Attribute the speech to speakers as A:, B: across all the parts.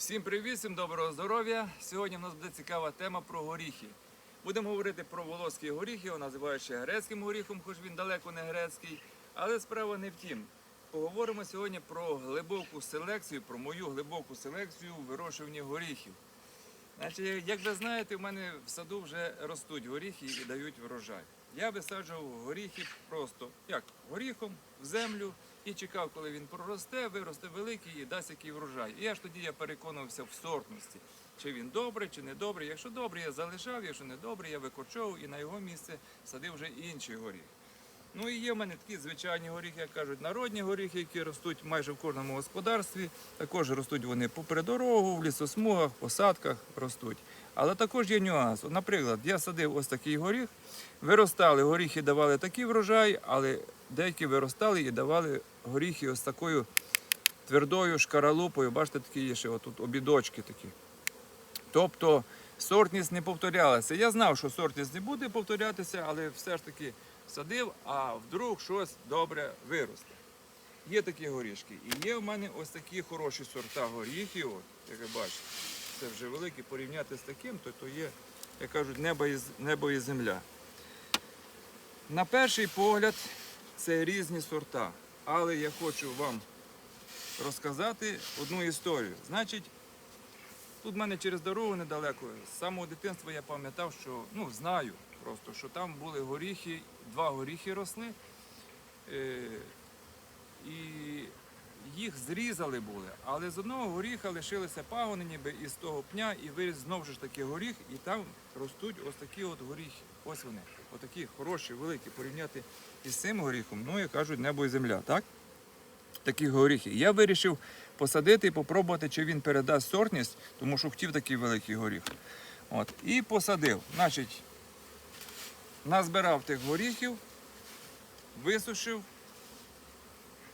A: Всім привіт, всім доброго здоров'я. Сьогодні в нас буде цікава тема про горіхи. Будемо говорити про волоський горіх, його називають ще грецьким горіхом, хоч він далеко не грецький. Але справа не в тім. Поговоримо сьогодні про глибоку селекцію, про мою глибоку селекцію в вирощуванні горіхів. Значить, як ви знаєте, в мене в саду вже ростуть горіхи і дають врожай. Я висаджував горіхи просто як горіхом в землю і чекав, коли він проросте, виросте великий і дасть який врожай. І аж тоді я переконувався в сортності, чи він добрий, чи не добрий. Якщо добрий, я залишав, якщо не добрий, я викорчовував і на його місце садив вже інший горіх. Ну і є в мене такі звичайні горіхи, як кажуть, народні горіхи, які ростуть майже в кожному господарстві. Також ростуть вони попри дорогу, в лісосмугах, посадках ростуть. Але також є нюанс. Наприклад, я садив ось такий горіх, виростали, горіхи давали такий врожай, але деякі виростали і давали горіхи ось такою твердою шкаралупою. Бачите, такі є ще отут обідочки такі. Тобто сортність не повторялася. Я знав, що сортність не буде повторятися, але все ж таки садив, а вдруг щось добре виросте. Є такі горішки. І є в мене ось такі хороші сорта горіхів, як ви бачите. Це вже великі порівняти з таким, то, то є, як кажуть, небо і, небо і земля. На перший погляд це різні сорта. Але я хочу вам розказати одну історію. Значить, Тут в мене через дорогу недалеко. З самого дитинства я пам'ятав, що ну знаю просто, що там були горіхи, два горіхи росли. Е, і їх зрізали були, але з одного горіха лишилися пагони, ніби із того пня, і виріс знову ж таки горіх, і там ростуть ось такі от горіхи. Ось вони, отакі хороші, великі, порівняти із цим горіхом, ну як кажуть, небо і земля, так? Такі горіхи. Я вирішив посадити і попробувати, чи він передасть сортність, тому що хотів такий великий горіх. От. І посадив. Значить, назбирав тих горіхів, висушив,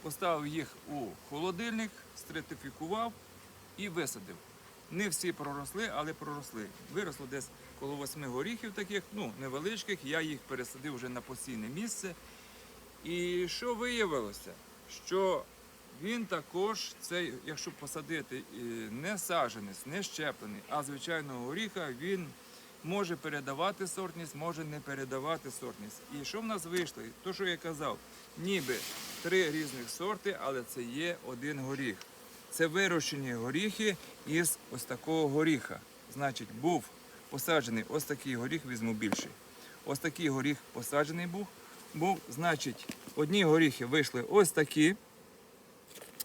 A: поставив їх у холодильник, стратифікував і висадив. Не всі проросли, але проросли. Виросло десь коло восьми горіхів таких, ну, невеличких. Я їх пересадив вже на постійне місце. І що виявилося? Що він також, цей, якщо посадити е, не саджанець, не щеплений, а звичайного горіха, він може передавати сортність, може не передавати сортність. І що в нас вийшло? То, що я казав, ніби три різних сорти, але це є один горіх. Це вирощені горіхи із ось такого горіха. Значить, був посаджений ось такий горіх, візьму більший. Ось такий горіх посаджений був. Був, значить, одні горіхи вийшли ось такі,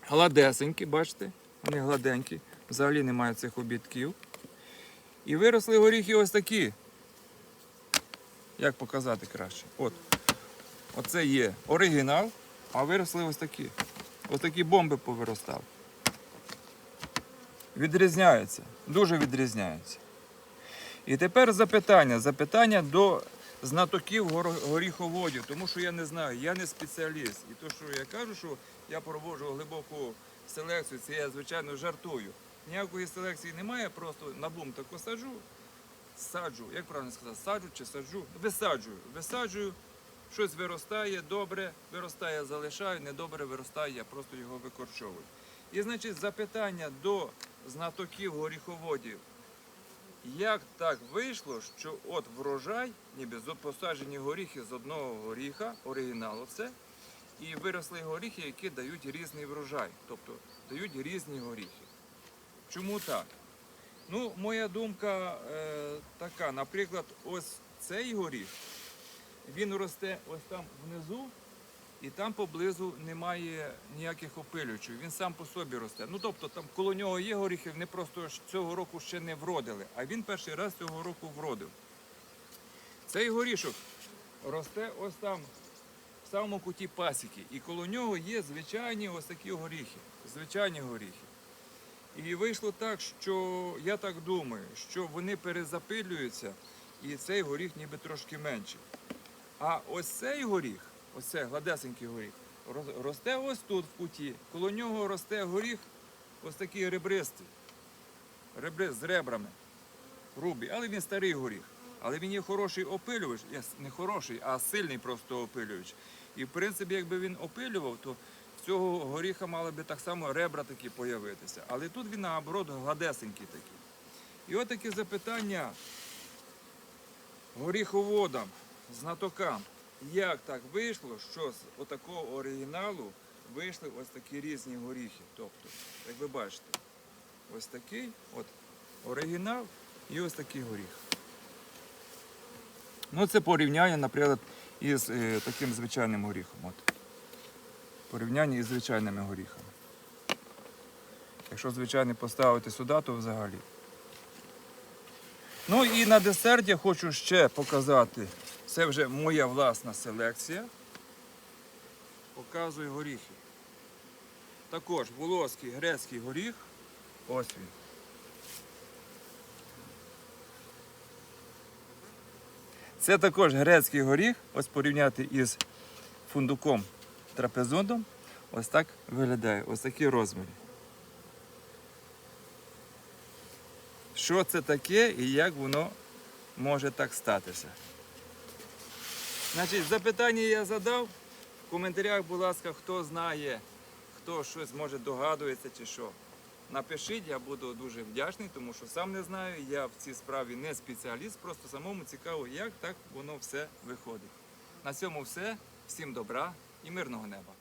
A: гладесенькі, бачите, вони гладенькі, взагалі немає цих обідків. І виросли горіхи ось такі. Як показати краще? От. Оце є оригінал, а виросли ось такі. Ось такі бомби повиростали. Відрізняються, дуже відрізняються. І тепер запитання. Запитання до знатоків горіховодів, тому що я не знаю, я не спеціаліст. І то, що я кажу, що я проводжу глибоку селекцію, це я звичайно жартую. Ніякої селекції немає, просто на бум тако саджу, саджу, як правильно сказати, саджу чи саджу, висаджую, висаджую, щось виростає, добре виростає, залишаю, недобре виростає, я просто його викорчовую. І значить запитання до знатоків горіховодів. Як так вийшло, що от врожай, ніби посаджені горіхи з одного горіха, оригіналу це, і виросли горіхи, які дають різний врожай, тобто дають різні горіхи. Чому так? Ну, моя думка е, така, наприклад, ось цей горіх, він росте ось там внизу, і там поблизу немає ніяких опилювачів. Він сам по собі росте. Ну тобто там коло нього є горіхи, вони просто цього року ще не вродили, а він перший раз цього року вродив. Цей горішок росте ось там, в самому куті пасіки. І коло нього є звичайні ось такі горіхи. Звичайні горіхи. І вийшло так, що я так думаю, що вони перезапилюються, і цей горіх ніби трошки менший. А ось цей горіх, ось цей гладесенький горіх, росте ось тут в куті. Коло нього росте горіх ось такий ребристий. Ребрист з ребрами. Грубий, але він старий горіх. Але він є хороший опилювач, не хороший, а сильний просто опилювач. І в принципі, якби він опилював, то цього горіха мали би так само ребра такі появитися. Але тут він наоборот гладесенький такий. І от такі запитання горіховодам, знатокам. Як так вийшло, що з отакого оригіналу вийшли ось такі різні горіхи. Тобто, як ви бачите, ось такий от оригінал і ось такий горіх. Ну, це порівняння, наприклад, із е, таким звичайним горіхом. От. Порівняння із звичайними горіхами. Якщо звичайний поставити сюди, то взагалі. Ну і на десерт я хочу ще показати. Це вже моя власна селекція. Показую горіхи. Також волоський грецький горіх. Ось він. Це також грецький горіх. Ось порівняти із фундуком трапезондом. Ось так виглядає. Ось такі розміри. Що це таке і як воно може так статися? Значить, запитання я задав. В коментарях, будь ласка, хто знає, хто щось може догадується чи що. Напишіть, я буду дуже вдячний, тому що сам не знаю. Я в цій справі не спеціаліст, просто самому цікаво, як так воно все виходить. На цьому все. Всім добра і мирного неба.